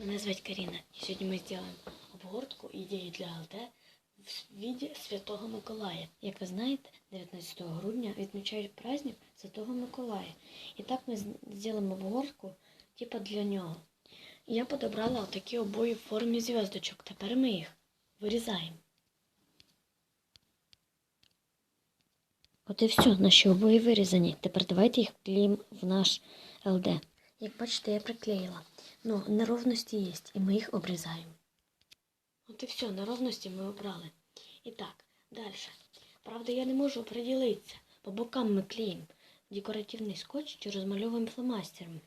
Мене звати Каріна. І сьогодні ми зробимо обгортку ідеї для ЛД в віді Святого Миколая. Як ви знаєте, 19 грудня відмічають праздник Святого Миколая. І так ми зробимо обгортку типа для нього. Я подобрала такі обої в формі зв'язочок. Тепер ми їх вирізаємо. От і все, наші обої вирізані. Тепер давайте їх вклеїмо в наш ЛД. Як бачите, я приклеїла. Ну, неровності є, і ми їх обрізаємо. От і все, неровності ми обрали. І так, далі. Правда, я не можу приділитися. По бокам ми клеїмо декоративний скотч чи розмальовуємо фломастером.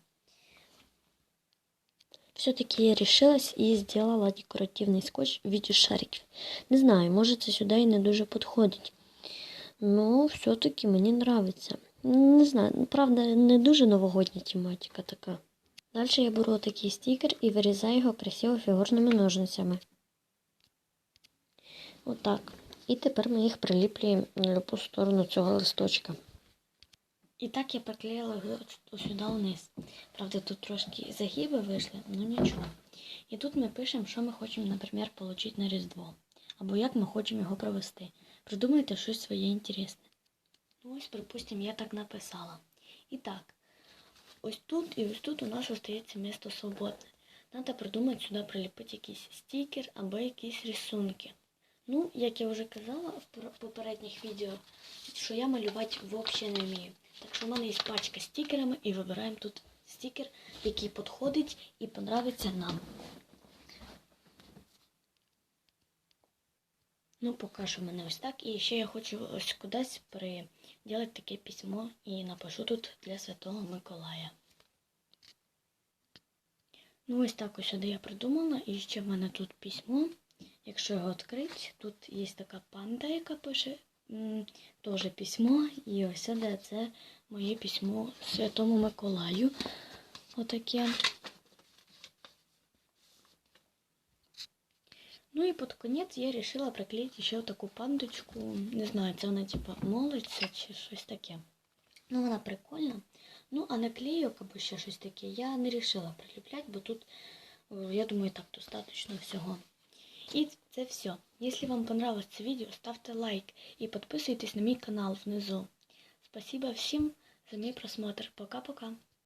Все-таки я решилась і зробила декоративний скотч в виде шариків. Не знаю, може це сюди і не дуже підходить. Ну, все-таки мені нравиться. Не знаю, ну, правда, не дуже новогодня тематика така. Далі я беру такий стікер і вирізаю його красиво фігурними ножницями. Отак. І тепер ми їх приліплюємо на любу сторону цього листочка. І так я приклеїла його сюди вниз. Правда, тут трошки загиби вийшли, ну нічого. І тут ми пишемо, що ми хочемо, наприклад, отримати на Різдво. Або як ми хочемо його провести. Придумайте щось своє інтересне. Ну, ось, припустимо, я так написала. І так, ось тут і ось тут у нас остається місто свободне. Треба придумати сюди приліпити якийсь стікер або якісь рисунки. Ну, як я вже казала в попередніх відео, що я малювати взагалі не вмію. Так що в мене є пачка стікерами і вибираємо тут стікер, який підходить і подобається нам. Ну, в мене ось так. І ще я хочу ось кудись приділити таке письмо і напишу тут для Святого Миколая. Ну, ось так ось сюди я придумала. І ще в мене тут письмо. Якщо його відкрити, тут є така панда, яка пише теж письмо. І ось сюди це моє письмо Святому Миколаю. Отаке. Ну і під конець я вирішила приклеїти ще таку пандочку. Не знаю, це вона типа молиться чи щось таке. Ну, вона прикольна. Ну, а наклейок або ще щось таке я не вирішила приліпляти, бо тут, е, я думаю, так достатньо всього. І це все. Якщо вам понравилось це відео, ставте лайк і підписуйтесь на мій канал внизу. Спасибо всім за мій просмотр. Пока-пока.